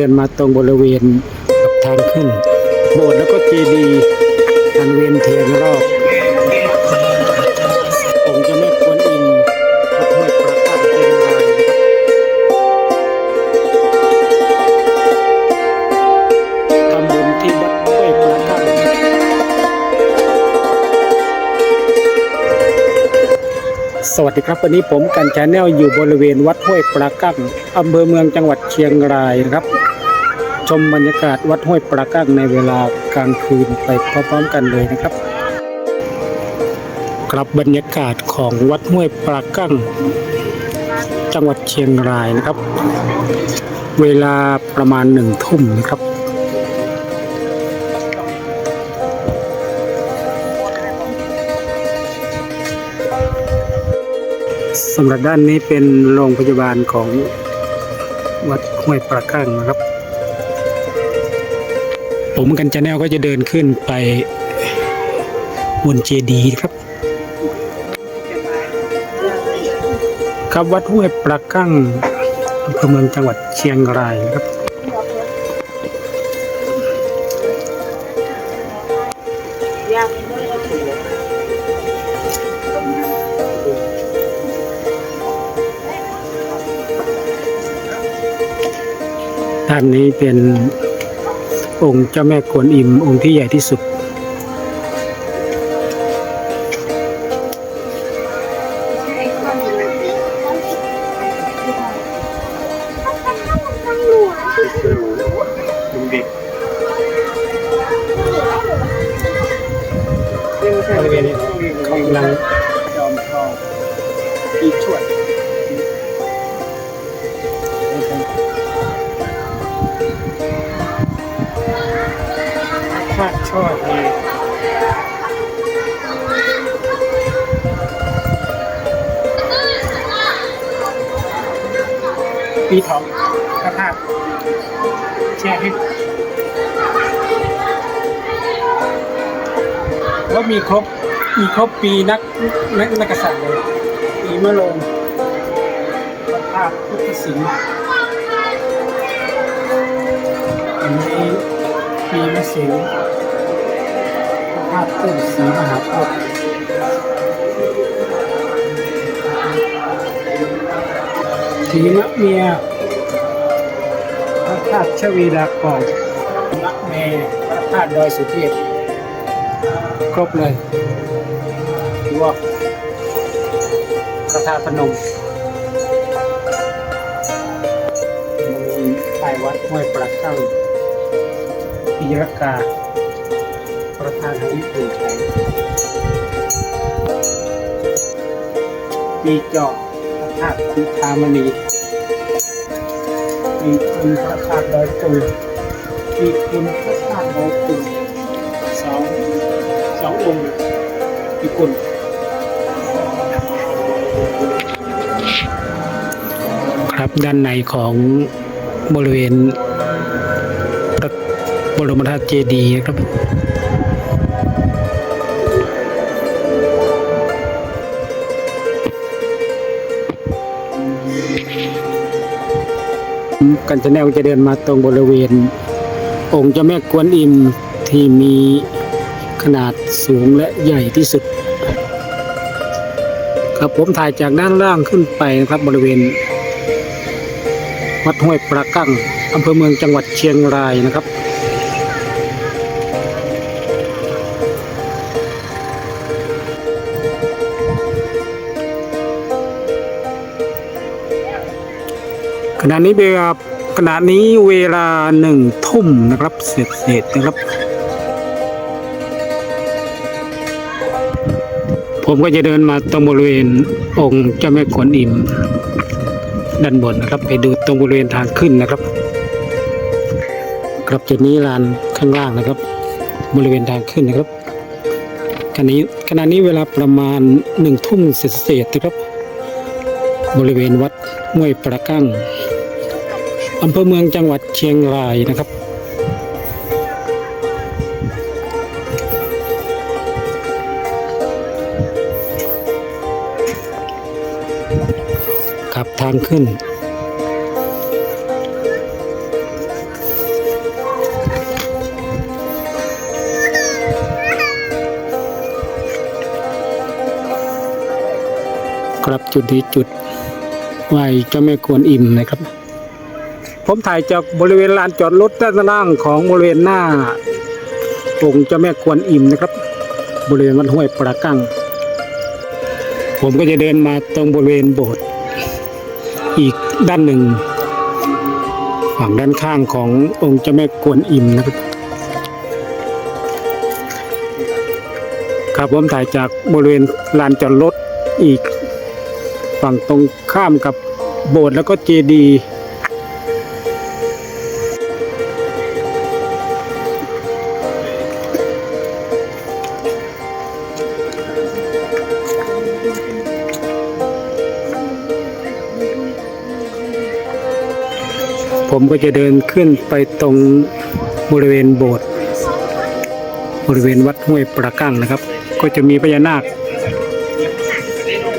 เดินมาตรงบริเวณกับทางขึ้น โบสถ์แล้วก็เจดีย์อันเวียนเทียนรอบ สวัสดีครับวันนี้ผมกันชาแนลอยู่บริเวณวัดห้วยประกั้งอำเภอเมืองจังหวัดเชียงรายครับ ชมบรรยากาศวัดห้วยประกั้งในเวลากลางคืนไปพร้อมๆกันเลยนะครับ ครับบรรยากาศของวัดห้วยประกั้งจังหวัดเชียงรายนะครับ เวลาประมาณหนึ่งทุ่มนะครับ สำหรับด้านนี้เป็นโรงพยาบาลของวัดห้วยประกั้งนะครับ ผมกันจะแนวก็จะเดินขึ้นไปบนเจดีย์ครับ ครับวัดห้วยประกั้งอำเภอเมืองจังหวัดเชียงรายนะครับด้า ท่านนี้เป็นองค์เจ้าแม่กวนอิมองค์ที่ใหญ่ที่สุด ภาคชอดีปีทองพระธาตุแช่ให้แล้วมีครบ มีครบปีนักนักนักกษัตริย์เลยปีมะโรงพระธาตุพุทธศิลป์อันนี้ปีมะเสงาตุต้นศรีมหาพธิ์ทีมะเมียพระธาตุชวีดากองมะเมพระธาตุดอยสุเทพครบเลยรวบพระธาตุพนมมีป้ายวัดห้วยปลักตั้งปีรกา ประธานวิปูไทยปีจอกพระธาตุพิธามณีปีคุณพระธาตุดอยตุงปีคุณพระธาตุดอยตุงสองสององค์ญี่ปุ่นครับด้านในของบริเวณพระบรมธาตุเจดีย์ครับ กันจะแนวจะเดินมาตรงบริเวณ องค์เจ้าแม่กวนอิมที่มีขนาดสูงและใหญ่ที่สุด ครับผมถ่ายจากด้านล่างขึ้นไปนะครับบริเวณ วัดห้วยประกั้งอำเภอเมืองจังหวัดเชียงรายนะครับขณะนี้เวลา ขณะนี้เวลาหนึ่งทุ่มนะครับ เสร็จเสร็จนะครับ ผมก็จะเดินมาตรงบริเวณองค์เจ้าแม่กวนอิม ด้านบนนะครับ ไปดูตรงบริเวณทางขึ้นนะครับครับจุดนี้ลานข้างล่างนะครับ บริเวณทางขึ้นนะครับขณะนี้ขณะนี้เวลาประมาณหนึ่งทุ่มเศษๆนะครับ บริเวณวัดห้วยประกั้ง อำเภอเมืองจังหวัดเชียงรายนะครับ ขับทางขึ้น กลับจุดดีจุดไหวจะไม่กวนอิ่มนะครับ ผมถ่ายจากบริเวณลานจอดรถด้านล่างของบริเวณหน้าองค์เจ้าแม่กวนอิมนะครับ บริเวณวัดห้วยปรากั้งผมก็จะเดินมาตรงบริเวณโบสถ์อีกด้านหนึ่ง ฝั่งด้านข้างขององค์เจ้าแม่กวนอิมนะครับ ครับผมถ่ายจากบริเวณลานจอดรถอีก ฝั่งตรงข้ามกับโบสถ์แล้วก็เจดีย์ ผมก็จะเดินขึ้นไปตรงบริเวณโบสถ์บริเวณวัดห้วยประกั้งนะครับ ก็จะมีพญานาค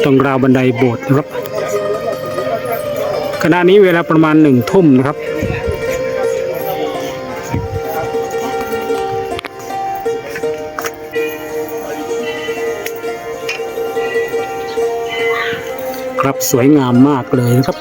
ตรงราวบันไดโบสถ์นะครับขณะนี้เวลาประมาณหนึ่งทุ่มนะครับ ครับสวยงามมากเลยนะครับ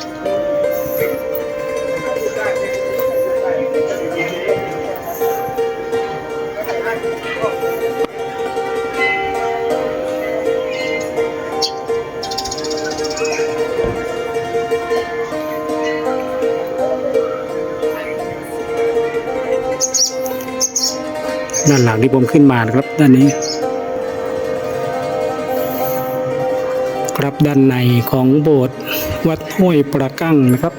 ด้านหลังที่ผมขึ้นมานะครับด้านนี้ ครับด้านในของโบสถ์วัดห้วยประกั้งนะครับ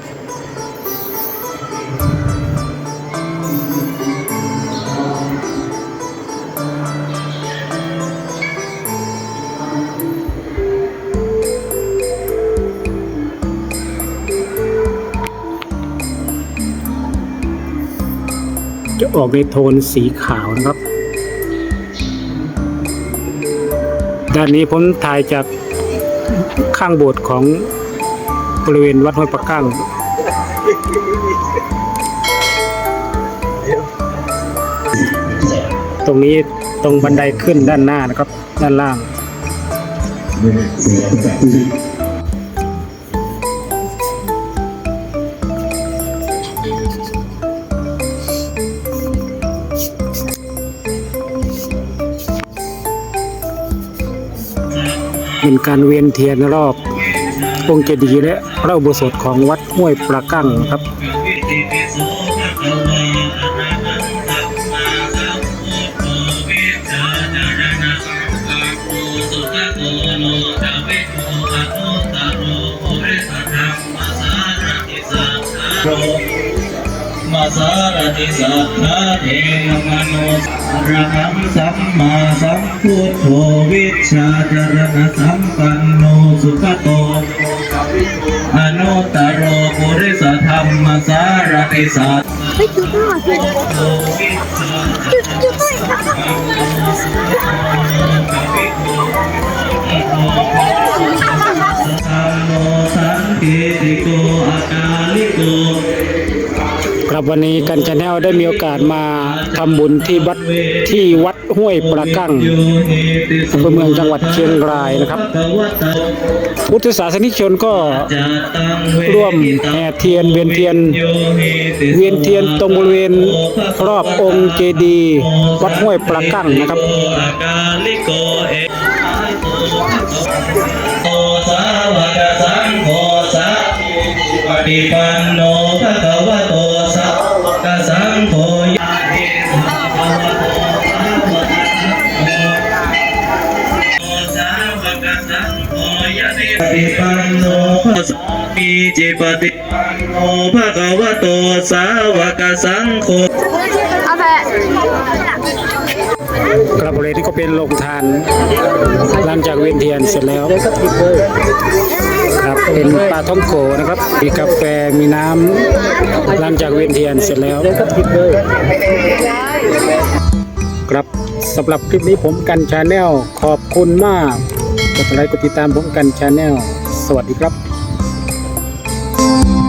จะออกในโทนสีขาวนะครับ ด้านนี้ผมถ่ายจากข้างโบสถ์ของบริเวณวัดห้วยปะกั้งตรงนี้ตรงบันไดขึ้นด้านหน้านะครับ ด้านล่าง เป็นการเวียนเทียนรอบองค์เจดีย์และพระอุโบสถของวัดห้วยปลากั้งครับมา สารติสัทธาเทวมโนอรหังสัมมาสัมพุทโธวิชาจารณสัมปันโนสุขโตอนุตโรปุริสธรรมสารติสัทไปจุดหน้าจุดจุดจุดไปสัมโมสันติติโกอากาลิโก ครับวันนี้กันชาแนลได้มีโอกาสมาทำบุญที่วัดที่วัดห้วยปลากั้งอำเภอเมืองจังหวัดเชียงรายนะครับ พุทธศาสนิกชนก็ร่วมแห่เทียนเวียนเทียน เวียนเทียนตรงบริเวณรอบองค์เจดีย์วัดห้วยปลากั้งนะครับโอโตสาวกสังโฆสัพปฏิปันโน จิปฏิปันโนภะคะวะโตสาวกสังโฆเอาแบบกระบริเวณนี้ก็เป็นโรงทานหลังจากเวียนเทียนเสร็จแล้ว ครับเป็นปลาท่องโกนะครับ มีกาแฟมีน้ำหลังจากเวียนเทียนเสร็จแล้ว ครับสำหรับคลิปนี้ผมกันชาแนลขอบคุณมากกดไลค์กดติดตามผมกันชาแนลสวัสดีครับ Thank you.